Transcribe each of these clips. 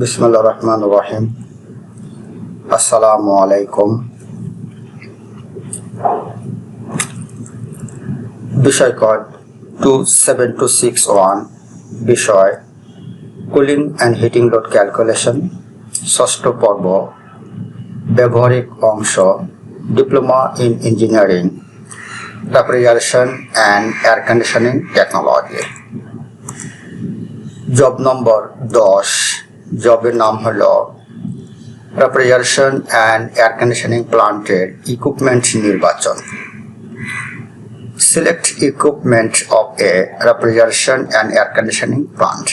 বিসমুল্লাহ রহমান রহিম আসসালামু আলাইকুম বিষয় code two seven two six one বিষয় cooling and heating load calculation ষষ্ঠ পর্ব, ব্যবহারিক অংশ diploma in engineering refrigeration and air conditioning technology job number দশ জবের নাম হলো রেফ্রিজারেশন অ্যান্ড এয়ার কন্ডিশনিং প্লান্টের ইকুইপমেন্ট নির্বাচন। Select equipment of a refrigeration and air conditioning plant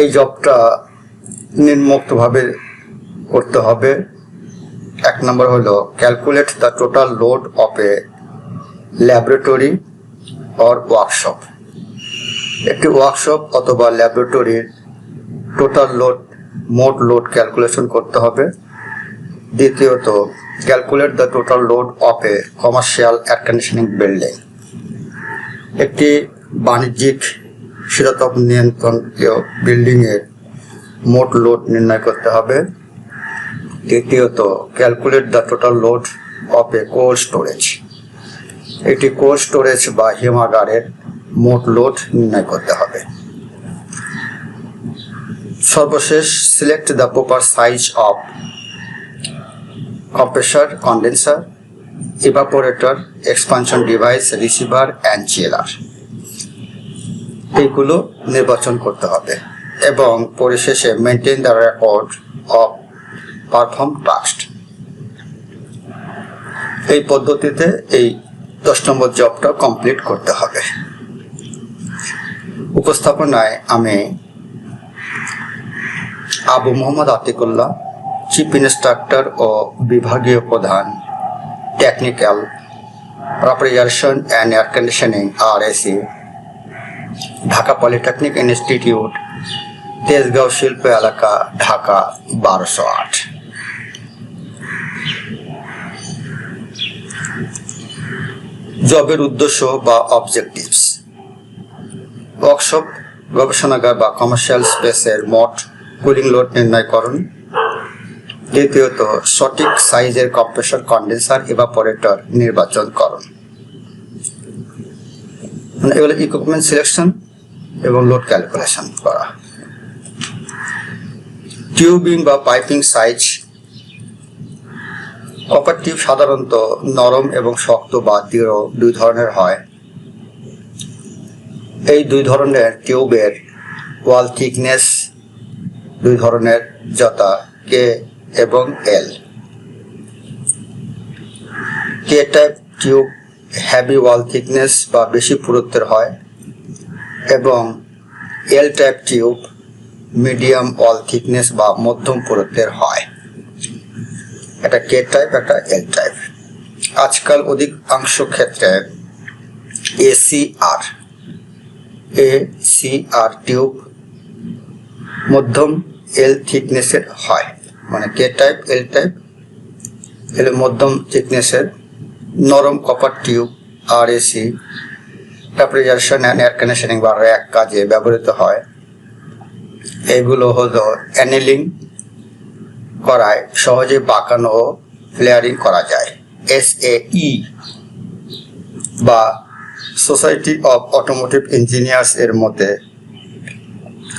এই জবটা নিম্নোক্তভাবে করতে হবে। এক নম্বর হলো calculate the total load of a laboratory or workshop একটি ওয়ার্কশপ অথবা ল্যাবরেটরির টোটাল লোড মোট লোড ক্যালকুলেশন করতে হবে। দ্বিতীয়ত calculate the total load of a commercial air conditioning building একটি বাণিজ্যিক শীতাতপ নিয়ন্ত্রণ বিল্ডিংয়ের মোট লোড নির্ণয় করতে হবে। তৃতীয়ত calculate the total load of a cold storage একটি কোল্ড স্টোরেজ বা হিমাগারের মোট লোড নির্ণয় করতে হবে। সর্বশেষ select the proper size of compressor condenser evaporator expansion device receiver and chiller এইগুলো নির্বাচন করতে হবে এবং পরিশেষে maintain the record of perform task এই পদ্ধতিতে এই দশ নম্বর জবটা কমপ্লিট করতে হবে। উপস্থাপনায় আমি আবু মোহাম্মদ আতিকুল্লাহ চিফ ইন্সট্রাক্টর ও বিভাগীয় প্রধান technical refrigeration and air conditioning R AC Dhaka polytechnic institute Tejgaon শিল্প এলাকা, ঢাকা, বারোশো আট। জবের উদ্দেশ্য বা অবজেক্টিভস ওয়ার্কশপ গবেষণাগার বা কমার্শিয়াল স্পেসের মোট কুলিং লোড নির্ণয় করুন। দ্বিতীয়ত, সঠিক সাইজের কম্প্রেসর কন্ডেন্সার ইভাপোরেটর নির্বাচন করুন। মানে এগুলো ইকুইপমেন্ট সিলেকশন এবং লোড ক্যালকুলেশন করা। টিউবিং বা পাইপিং সাইজ কপার টিউব সাধারণত নরম এবং শক্ত বা দৃঢ় দুই ধরনের হয়। এই দুই ধরনের টিউবের ওয়াল থিকনেস দুই ধরনের যথা কে এবং L K type tube heavy wall thickness বা বেশি পুরুত্বের হয় এবং L type tube medium wall thickness বা মধ্যম পুরুত্বের হয়। এটা কে টাইপ একটা এল টাইপ আজকাল অধিকাংশ ক্ষেত্রে ACR A C R tube মধ্যম এল থিকনেসের হয়। মানে কে টাইপ এল টাইপ এল মধ্যম থিকনেসের নরম copper tube R AC refrigeration and air conditioning বা র্যাক কাজে ব্যবহৃত হয়, এগুলো হলো অ্যানেলিং করায়, সহজে বাঁকানো ও ফ্লেয়ারিং করা যায়। এস এ ই বা সোসাইটি অফ অটোমোটিভ ইঞ্জিনিয়ার্স এর মতে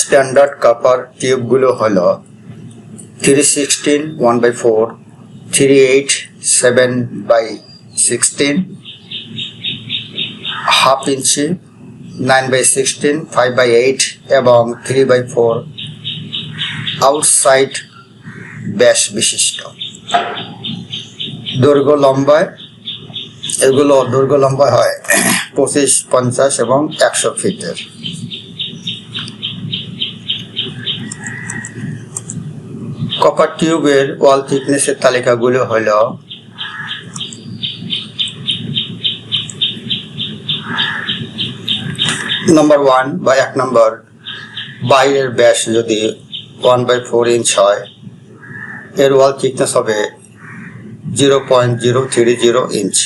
স্ট্যান্ডার্ড কাপার টিউবগুলো হল three sixteen one by four three eight seven by sixteen half inch nine by sixteen five by eight এবং থ্রি বাই ফোর আউটসাইড ব্যাস বিশিষ্ট। দৈর্ঘ্য লম্বায়, এগুলো দৈর্ঘ্য লম্বা হয় পঁচিশ, পঞ্চাশ এবং একশো ফিটের কপার টিউবের ওয়াল থিকনেসের তালিকাগুলো হল নম্বর ওয়ান বা এক নম্বর বাইরের ব্যাস যদি ওয়ান বাই ফোর ইঞ্চ হয়, এর ওয়াল থিকনেস হবে zero point zero three zero inch.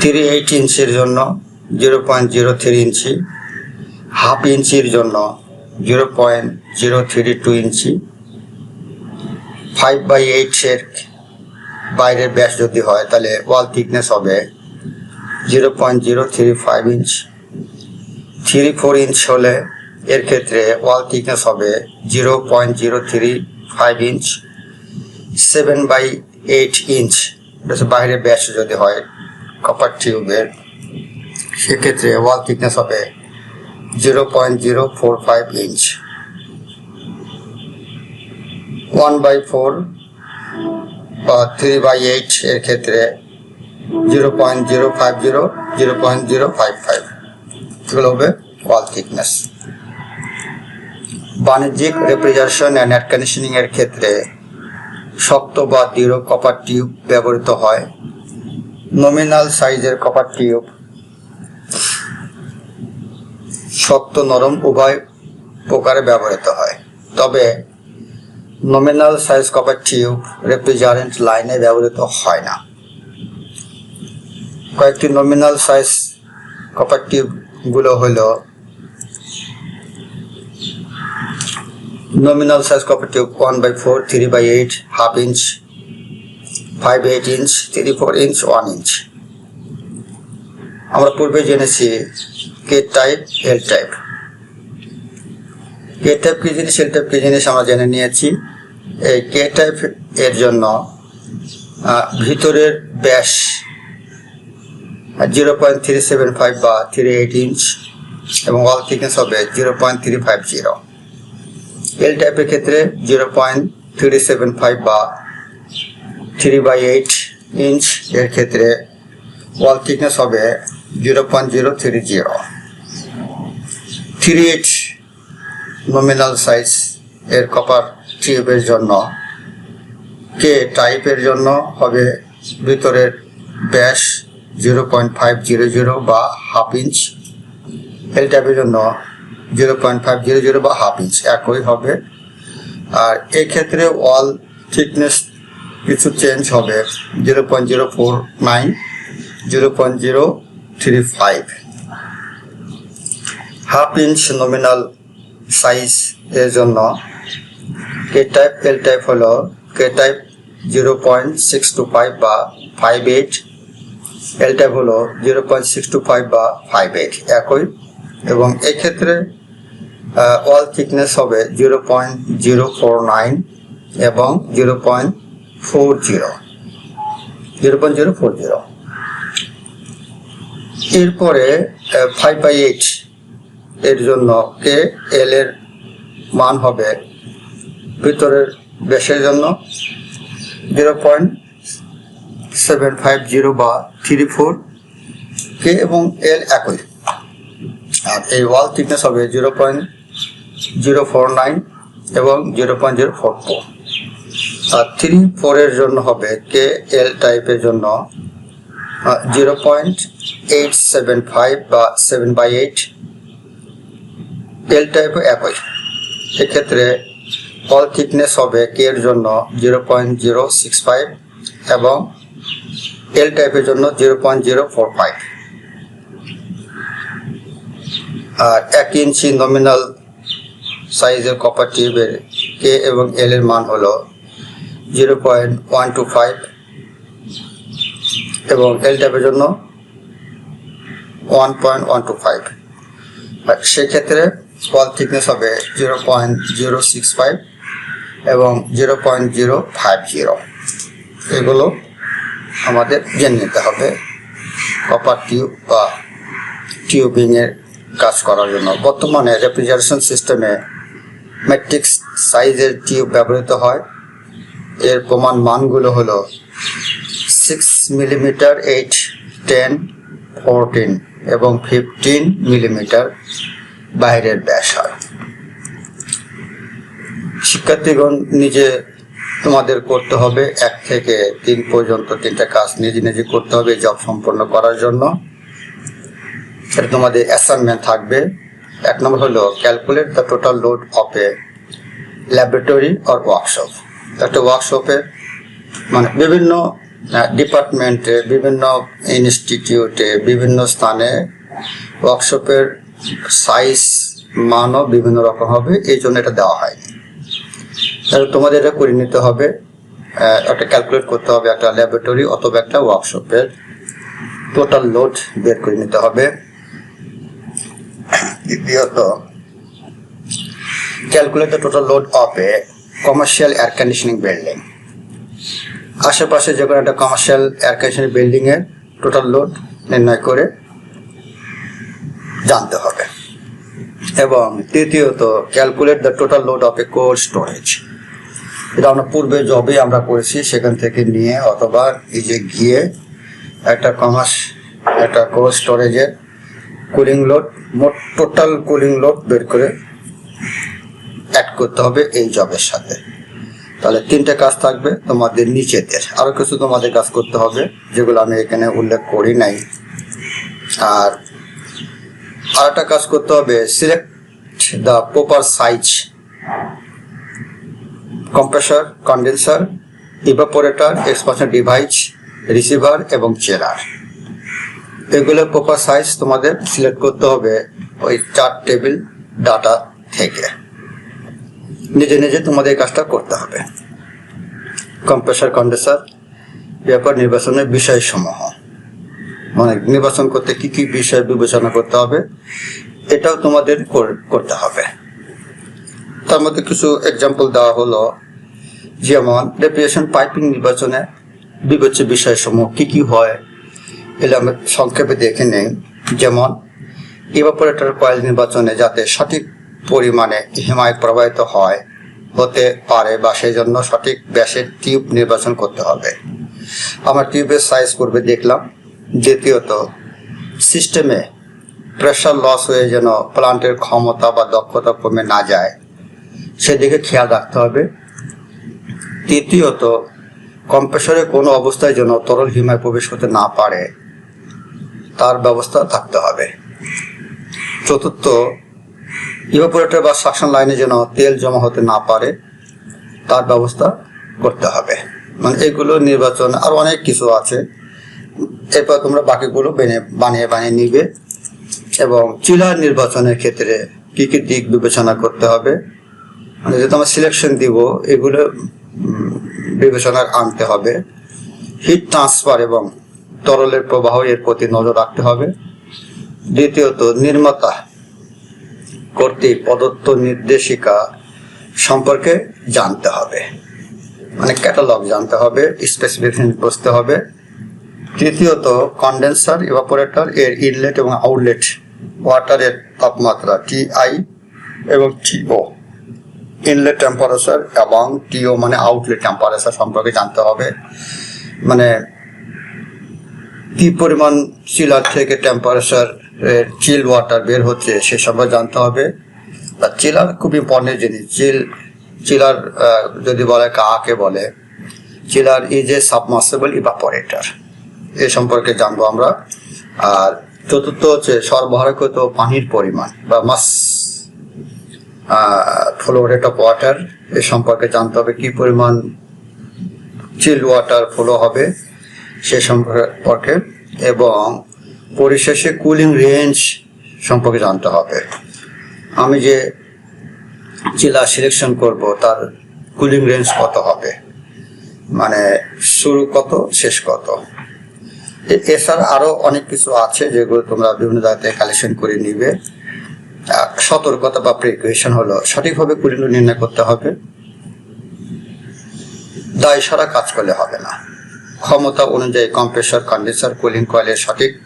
Three eight ইঞ্চির জন্য zero point zero three inch, half ইঞ্চির জন্য zero point zero three two inch five by eight এর বাইরের ব্যাস যদি হয়, তাহলে ওয়াল থিকনেস হবে zero point zero three five inch three four inch হলে এর ক্ষেত্রে ওয়াল থিকনেস হবে zero point zero three five inch seven by eight inch বাইরের ব্যাস যদি হয় কপার টিউবের সেক্ষেত্রে ওয়াল থিকনেস হবে zero point zero four five inch one by four বা থ্রি বাই এইট এর ক্ষেত্রে zero point zero five zero zero point zero five five এগুলো ওয়াল থিকনেস বাণিজ্যিক রেফ্রিজারেশন অ্যান্ড এয়ার কন্ডিশনিং এর ক্ষেত্রে শক্ত বা দৃঢ় কপার টিউব ব্যবহৃত হয়। নমিনাল সাইজের কপার টিউব শক্ত, নরম, উভয় প্রকারে ব্যবহৃত হয়। তবে nominal size copper tube refrigerant লাইনে ব্যবহৃত হয় না। কয়েকটি নমিনাল সাইজ কপার টিউবগুলো হলো nominal size copper tube 1 by 4 3 by 8 half inch 5 8 inch 3 4 inch 1 inch আমরা পূর্বে জেনেছি K type L type K type কি জিনিস? এল টাইপ কি জিনিস আমরা জেনে নিয়েছি। এই কে টাইপের জন্য ভিতরের ব্যাস zero point three seven five বা থ্রি এইট ইঞ্চ এবং ওয়াল থিকনেস হবে zero point three five zero L টাইপের ক্ষেত্রে zero point three seven five বা থ্রি বাই এইট ইঞ্চ এর ক্ষেত্রে ওয়াল থিকনেস হবে zero point zero three zero three eight nominal size এর copper টিউবের জন্য। কে টাইপের জন্য হবে ভিতরের ব্যাস zero point five zero zero বা হাফ ইঞ্চ এল টাইপের জন্য zero point five zero zero বা হাফ ইঞ্চ একই হবে। আর এই ক্ষেত্রে ওয়াল থিকনেস কিছু চেঞ্জ হবে zero point zero four nine zero point zero three five half inch nominal size এর জন্য কে টাইপ এল টাইপ হলো K type zero point six two five বা ফাইভ এইট এল টাইপ হলো zero point six two five বা five eight একই এবং এক্ষেত্রে wall thickness হবে zero point zero four nine এবং zero point four zero zero point zero four zero এরপরে five by eight এর জন্য কে এল এর মান হবে ভিতরের ব্যাসের জন্য zero point seven five zero বা থ্রি ফোর কে এবং এল একই। আর এই ওয়াল থিকনেস হবে zero point zero four nine এবং zero point zero four four আর থ্রি ফোরের জন্য হবে কে এল টাইপের জন্য zero point eight seven five বা seven by eight L type একই এক্ষেত্রে অল থিকনেস হবে কে এর জন্য zero point zero six five এবং এল টাইপের জন্য zero point zero four five আর এক ইঞ্চি নমিনাল সাইজের কপার টিউবের কে এবং এল এর মান হলো zero point one two five এবং এল টাইপের জন্য one point one two five সেক্ষেত্রে ওয়াল থিকনেস হবে zero point zero six five এবং zero point zero five zero. এগুলো আমাদের জেনে নিতে হবে কপার টিউব বা টিউবিংয়ের কাজ করার জন্য। বর্তমানে রেফ্রিজারেশন সিস্টেমে ম্যাট্রিক সাইজের টিউব ব্যবহৃত হয়। এর প্রমাণ মানগুলো হলো six millimetre eight ten fourteen এবং ফিফটিন মিলিমিটার বাইরের ব্যাস হয়। শিক্ষার্থীগণ, নিজে তোমাদের করতে হবে এক থেকে তিন পর্যন্ত তিনটা কাজ নিজে নিজে করতে হবে জব সম্পন্ন করার জন্য। এটা তোমাদের অ্যাসাইনমেন্ট থাকবে। এক নম্বর হলো calculate the total load of a laboratory or workshop একটা ওয়ার্কশপে মানে বিভিন্ন ডিপার্টমেন্টে বিভিন্ন ইনস্টিটিউটে বিভিন্ন স্থানে ওয়ার্কশপের সাইজ মানও বিভিন্ন রকম হবে, এই জন্য এটা দেওয়া হয়নি। তাহলে তোমাদের এটা করে নিতে হবে একটা ক্যালকুলেট করতে হবে একটা ল্যাবরেটরি অথবা একটা ওয়ার্কশপের টোটাল লোড বের করে নিতে হবে। দ্বিতীয়ত calculate the total load of a commercial air conditioning building আশেপাশে যে কোনো একটা কমার্শিয়াল এয়ার কন্ডিশনিং বিল্ডিং এর টোটাল লোড নির্ণয় করে জানতে হবে। এবং তৃতীয়ত calculate the total load of a cold storage এটা আমরা পূর্বে জবে আমরা করেছি, সেখান থেকে নিয়ে অথবা যে গিয়ে একটা কমার্স একটা কোল্ড স্টোরেজের কুলিং লোড মোট টোটাল কুলিং লোড বের করে অ্যাড করতে হবে এই জবের সাথে। তাহলে তিনটে কাজ থাকবে, তোমাদের নিচেদের। আরও কিছু তোমাদের কাজ করতে হবে, যেগুলো আমি এখানে উল্লেখ করি নাই। আর আরেকটা কাজ করতে হবে select the proper size compressor condenser evaporator expansion device receiver এবং চেলার এগুলো প্রপার সাইজ তোমাদের সিলেক্ট করতে হবে ওই চার টেবিল ডাটা থেকে। নিজে নিজে তোমাদের কাজটা করতে হবে। কম্প্রেসর কন্ডেন্সার ব্যাপার নির্বাচনের বিষয়সমূহ। মানে নির্বাচন করতে কি কি বিষয় বিবেচনা করতে হবে, এটাও তোমাদের কর- করতে হবে। তার মধ্যে কিছু এক্সাম্পল দেওয়া হলো, যেমন রেপিয়েশন পাইপিং নির্বাচনে বিবেচ্য বিষয়সমূহ কি কি হয়, এগুলো আমরা সংক্ষেপে দেখে নেই। যেমন ইভাপোরেটর কয়েল নির্বাচনে যাতে সঠিক পরিমাণে হিমায়ত প্রবাহিত হয়, হতে পারে বা সেই জন্য সঠিক ব্যাসের টিউব নির্বাচন করতে হবে। আমার টিউবের সাইজ করবে দেখলাম। দ্বিতীয়ত সিস্টেমে প্রেশার লস হয়ে যেন প্লান্টের ক্ষমতা বা দক্ষতা কমে না যায়, সেদিকে খেয়াল রাখতে হবে। তৃতীয়ত কম্প্রেসরে কোনো অবস্থায় যেন তরল হিমায় প্রবেশ করতে না পারে, তার ব্যবস্থা থাকতে হবে। চতুর্থ ইভাপোরেটর বা সাকশন লাইনে যেন তেল জমা হতে না পারে, তার ব্যবস্থা করতে হবে। মানে এগুলো নির্বাচন, আর অনেক কিছু আছে। এরপর তোমরা বাকিগুলো বেনে- বানিয়ে বানিয়ে নিবে। এবং চিলার নির্বাচনের ক্ষেত্রে কি কি দিক বিবেচনা করতে হবে? মানে যেহেতু আমরা সিলেকশন দিব এগুলো উম, বিবেচনায় আনতে হবে। হিট ট্রান্সফার এবং তরলের প্রবাহ এর প্রতি নজর রাখতে হবে। দ্বিতীয়ত নির্মাতা কর্তৃক প্রদত্ত নির্দেশিকা সম্পর্কে জানতে হবে। মানে ক্যাটালগ জানতে হবে স্পেসিফিকেশন বুঝতে হবে। তৃতীয়ত কন্ডেন্সার ইভাপোরেটর এর ইনলেট এবং আউটলেট ওয়াটারের তাপমাত্রা টিআই এবং টি টিও ইনলেট টেম্পারেচার এবং টিও মানে আউটলেট টেম্পারেচার সম্পর্কে জানতে হবে। মানে কি পরিমাণ চিলার থেকে টেম্পারেচার চিল ওয়াটার বের হচ্ছে সে সম্পর্কে জানতে হবে। আর চিলার খুব ইম্পর্টেন্ট জিনিস। চিল চিলার যদি বলে কাকে বলে chiller is a submersible evaporator এ সম্পর্কে জানব আমরা। আর চতুর্থ হচ্ছে সরবরাহকৃত পানির পরিমাণ বা mass flow rate of water এ সম্পর্কে জানতে হবে কি পরিমাণ চিল ওয়াটার ফ্লো হবে সে সম্পর্কে এবং পরিশেষে কুলিং রেঞ্জ সম্পর্কে জানতে হবে। আমি যে চিলা সিলেকশন করব তার কুলিং রেঞ্জ কত হবে? মানে শুরু কত, শেষ কত? এছাড়া আরও অনেক কিছু আছে যেগুলো তোমরা বিভিন্ন জায়গাতে কালেকশন করে নিবে। সতর্কতা বা প্রিকুয়েশন হলো, সঠিকভাবে কুলিং নির্ণয় করতে হবে। দায় সারা কাজ করলে হবে না। ক্ষমতা অনুযায়ী কম্প্রেসর কন্ডেন্সার কুলিং কয়েলের সঠিক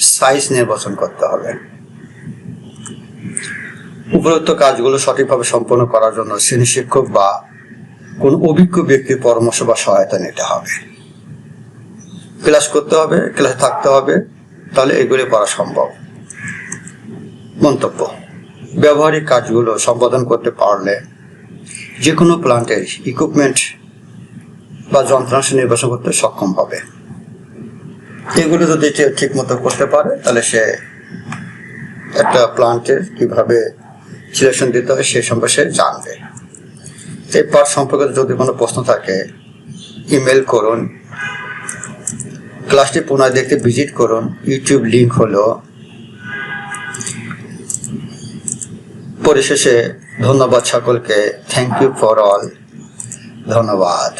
সাইজ নির্বাচন করতে হবে। উপরোক্ত কাজগুলো সঠিকভাবে সম্পন্ন করার জন্য শ্রেণি শিক্ষক বা কোন অভিজ্ঞ ব্যক্তির পরামর্শ বা সহায়তা নিতে হবে। ক্লাস করতে হবে, ক্লাসে থাকতে হবে, তাহলে এগুলি করা সম্ভব। মন্তব্য, ব্যবহারিক কাজগুলো সম্পাদন করতে পারলে যে কোনো প্লান্টের ইকুইপমেন্ট বা যন্ত্রাংশ নির্বাচন করতে সক্ষম হবে। এগুলো যদি ঠিক মতো করতে পারে, তাহলে সে একটা প্লান্টের কীভাবে সিলেকশন দিতে হয় সে সম্পর্কে সে জানবে। এই পার্ট সম্পর্কে যদি কোনো প্রশ্ন থাকে ইমেল করুন। ক্লাসটি পুনরায় দেখতে ভিজিট করুন। ইউটিউব লিঙ্ক হলো। পরিশেষে ধন্যবাদ সকলকে। থ্যাংক ইউ ফর অল ধন্যবাদ।